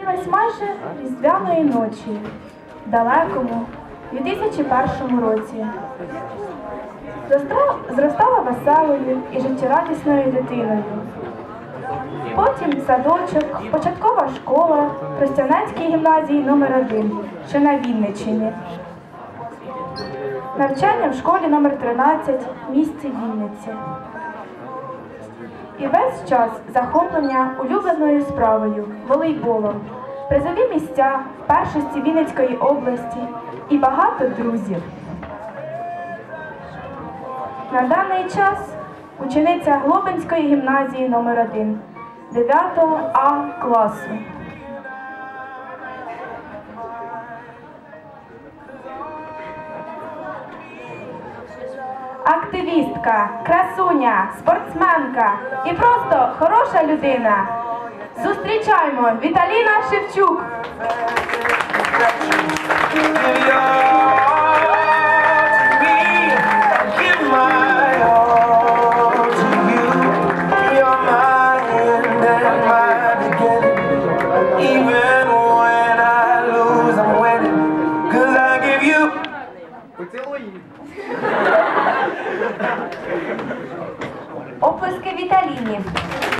Дивись майже різдвяної ночі, далекому 2001 році. Зростала, зростала веселою і життєрадісною дитиною. Потім садочок, початкова школа Тростянецькій гімназії номер 1 що на Вінниччині. Навчання в школі номер 13 в місті Вінниці. І весь час захоплення улюбленою справою, волейболом, призові місця в першості Вінницької області і багато друзів. На даний час учениця Глобинської гімназії номер 1 9 А класу. Активістка, красуня, спортсменка і просто хороша людина. Зустрічаємо Віталіна Шевчук. Give Оплески Віталіні.